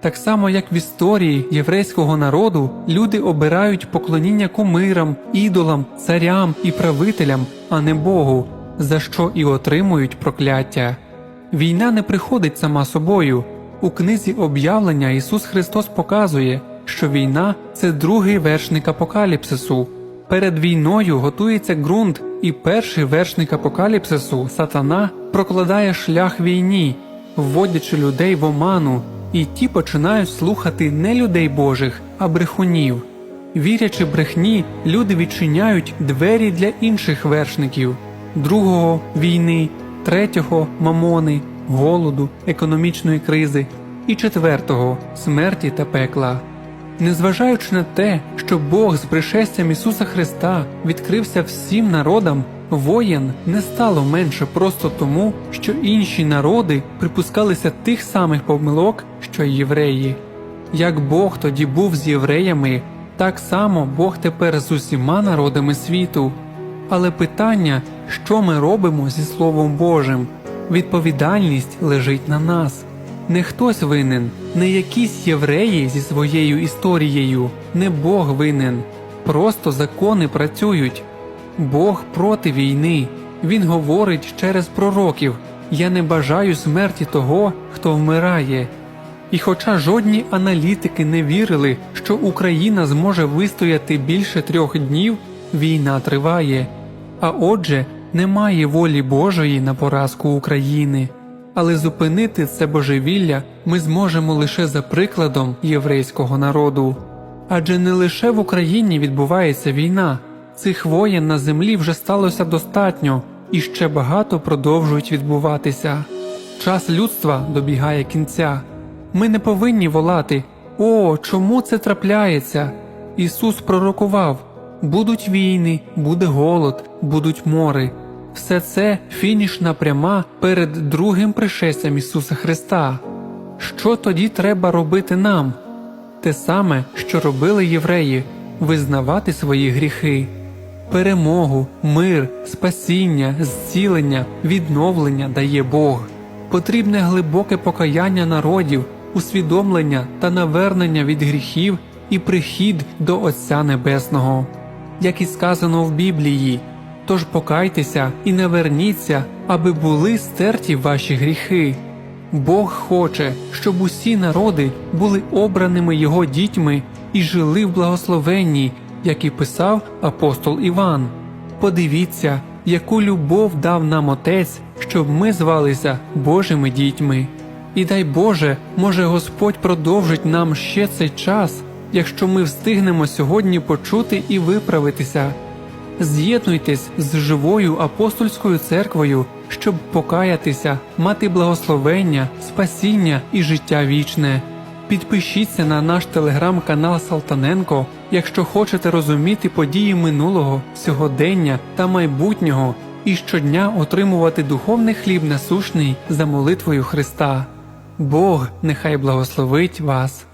Так само, як в історії єврейського народу люди обирають поклоніння кумирам, ідолам, царям і правителям, а не Богу, за що і отримують прокляття. Війна не приходить сама собою. У книзі об'явлення Ісус Христос показує, що війна це другий вершник апокаліпсису. Перед війною готується ґрунт, і перший вершник апокаліпсису, сатана, прокладає шлях війні, вводячи людей в оману, і ті починають слухати не людей Божих, а брехунів. Вірячи брехні, люди відчиняють двері для інших вершників другого війни, третього мамони, голоду, економічної кризи і четвертого смерті та пекла. Незважаючи на те, що Бог з пришестям Ісуса Христа відкрився всім народам, воєн не стало менше просто тому, що інші народи припускалися тих самих помилок, що й євреї. Як Бог тоді був з євреями, так само Бог тепер з усіма народами світу. Але питання, що ми робимо зі Словом Божим, відповідальність лежить на нас. Не хтось винен, не якісь євреї зі своєю історією, не Бог винен. Просто закони працюють. Бог проти війни. Він говорить через пророків: Я не бажаю смерті того, хто вмирає. І хоча жодні аналітики не вірили, що Україна зможе вистояти більше трьох днів, війна триває. А отже, немає волі Божої на поразку України. Але зупинити це божевілля ми зможемо лише за прикладом єврейського народу. Адже не лише в Україні відбувається війна, цих воєн на землі вже сталося достатньо і ще багато продовжують відбуватися. Час людства добігає кінця. Ми не повинні волати О, чому це трапляється? Ісус пророкував будуть війни, буде голод, будуть мори. Все це фінішна пряма перед другим пришестям Ісуса Христа. Що тоді треба робити нам? Те саме, що робили євреї визнавати свої гріхи, перемогу, мир, спасіння, зцілення, відновлення дає Бог. Потрібне глибоке покаяння народів, усвідомлення та навернення від гріхів і прихід до Отця Небесного, як і сказано в Біблії. Тож покайтеся і наверніться, аби були стерті ваші гріхи. Бог хоче, щоб усі народи були обраними Його дітьми і жили в благословенні, як і писав апостол Іван. Подивіться, яку любов дав нам Отець, щоб ми звалися Божими дітьми. І дай Боже, може Господь продовжить нам ще цей час, якщо ми встигнемо сьогодні почути і виправитися. З'єднуйтесь з живою апостольською церквою, щоб покаятися, мати благословення, спасіння і життя вічне. Підпишіться на наш телеграм-канал Салтаненко, якщо хочете розуміти події минулого, сьогодення та майбутнього і щодня отримувати духовний хліб насушний за молитвою Христа. Бог нехай благословить вас.